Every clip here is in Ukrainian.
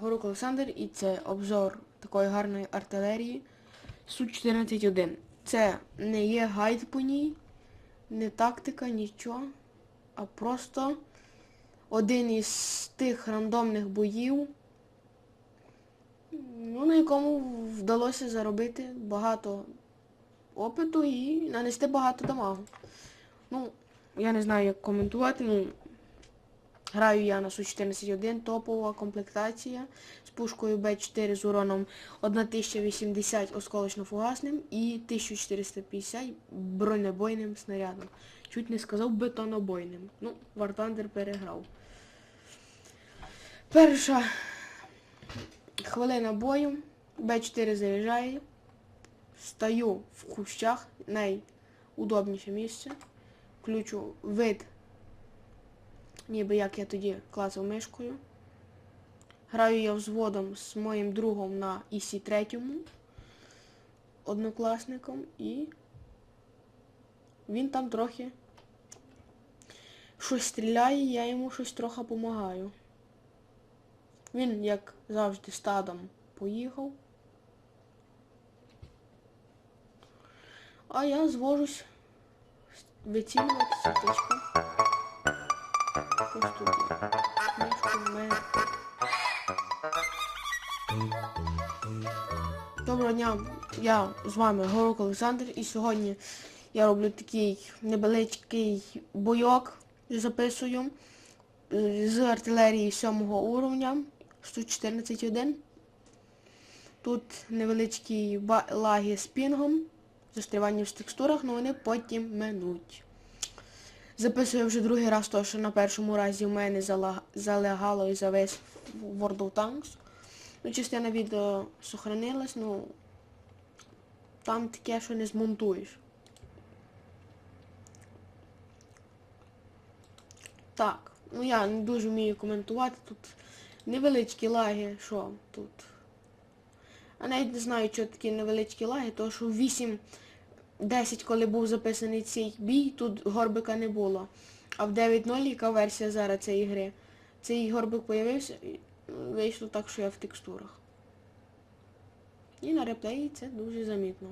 Горук Олександр і це обзор такої гарної артилерії Су-14-1. Це не є гайд по ній, не тактика, нічого, а просто один із тих рандомних боїв, ну, на якому вдалося заробити багато опиту і нанести багато дамагу. Ну, я не знаю, як коментувати, ну, Граю я на Су-14-1, топова комплектація з пушкою Б4 з уроном 1080 осколочно-фугасним і 1450 бронебойним снарядом. Чуть не сказав бетонобойним. Ну, Вартандер переграв. Перша хвилина бою. Б4 заряджає. Стаю в кущах, найудобніше місце. Включу вид ніби як я тоді клацав мишкою. Граю я взводом з моїм другом на ІСі 3 однокласником і він там трохи щось стріляє, я йому щось трохи допомагаю. Він, як завжди, стадом поїхав. А я звожусь вицілювати сіточку. Доброго дня, я з вами Горук Олександр і сьогодні я роблю такий невеличкий бойок, записую з артилерії 7 уровня 114.1. Тут невеличкі лаги з пінгом, застрівання в текстурах, але вони потім минуть. Записую вже другий раз, тому що на першому разі в мене залягало і завис World of Tanks. Ну, частина відео сохранилась, ну там таке, що не змонтуєш. Так, ну я не дуже вмію коментувати. Тут невеличкі лаги, що тут. А навіть не знаю, що такі невеличкі лаги, тому що 8 10, коли був записаний цей бій, тут горбика не було. А в 9.0, яка версія зараз цієї гри, цей горбик появився, вийшло так, що я в текстурах. І на реплеї це дуже замітно.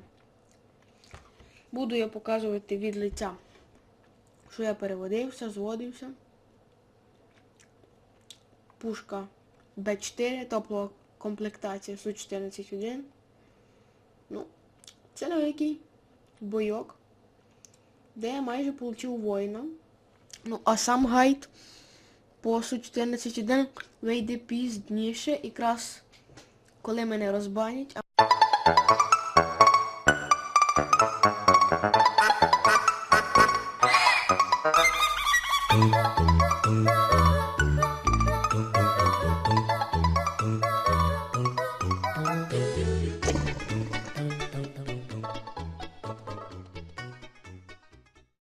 Буду я показувати від лиця, що я переводився, зводився. Пушка Б4, топлова комплектація Су-14-1. Ну, це невеликий бойок, де я майже отримав воїна. Ну, а сам гайд посу 14.1 вийде пізніше, якраз коли мене розбанять. А...